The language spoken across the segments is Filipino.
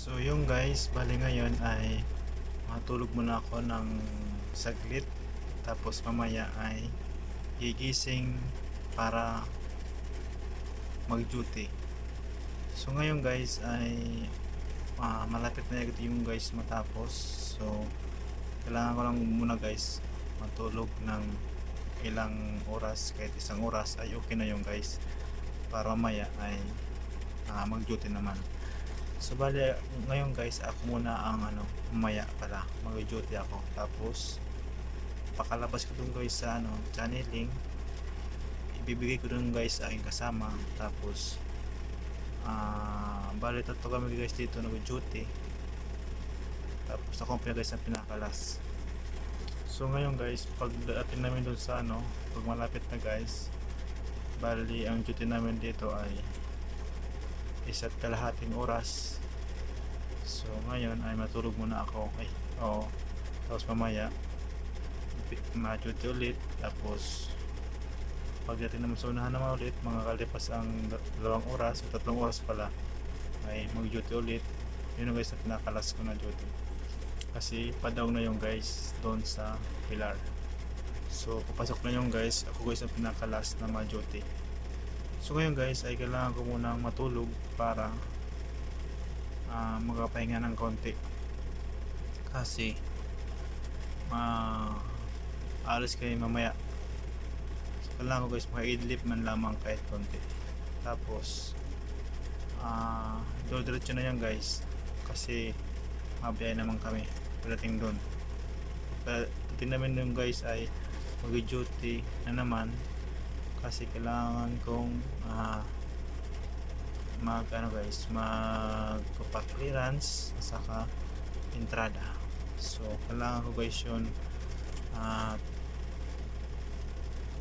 So yung guys, bali ngayon ay matulog muna ako ng saglit tapos mamaya ay gigising para mag-duty. So ngayon guys ay ah, malapit na yung guys matapos. So kailangan ko lang muna guys matulog ng ilang oras kahit isang oras ay okay na yung guys para mamaya ay ah, mag-duty naman. So bali ngayon guys ako muna ang ano mamaya pala. Mag-duty ako. Tapos pakalabas ko dun guys sa ano channeling. Ibibigay ko dun guys sa aking kasama. Tapos ah bali tatlo kami guys dito nag-duty. Tapos ako ang guys ang pinakalas. So ngayon guys pag atin namin dun sa ano pag malapit na guys bali ang duty namin dito ay isa't kalahating oras. So ngayon ay matulog muna ako. Ay oo. Tapos mamaya ma-duty ulit. Tapos pagdating naman sa unahan naman ulit mga kalipas ang da- dalawang oras o tatlong oras pala ay mag-duty ulit. Yun guys na pinakalas ko na duty. Kasi padaw na yung guys doon sa pilar. So papasok na yung guys. Ako guys ang pinakalas na ma-duty so ngayon guys ay kailangan ko munang matulog para ah magapahinga ng konti. Kasi ma alis kayo mamaya. So, kailangan ko guys makaidlip man lamang kahit konti. Tapos ah uh, diretso na yan guys. Kasi mabiyay naman kami pagdating doon. Pagdating namin doon guys ay mag duty na naman kasi kailangan kong ah mag ano guys mag clearance saka entrada. So kailangan ko guys yun at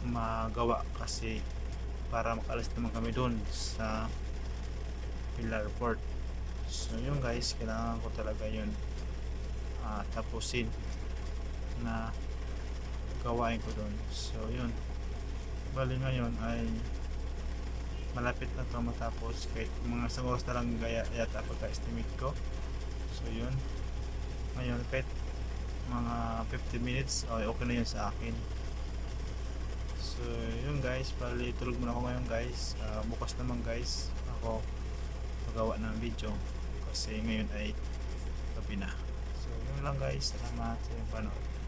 magawa kasi para makalas naman kami doon sa Pilar Port so yun guys kailangan ko talaga yun ah, tapusin na gawain ko doon so yun bali ngayon ay malapit na to matapos. Kahit mga isang oras lang gaya yata pagka-estimate ko. So yun. Ngayon kahit mga 50 minutes okay, okay na yun sa akin. So yun guys. Bali tulog muna ako ngayon guys. Ah, bukas naman guys ako magawa ng video. Kasi ngayon ay gabi na. So yun lang guys. Salamat sa inyong panood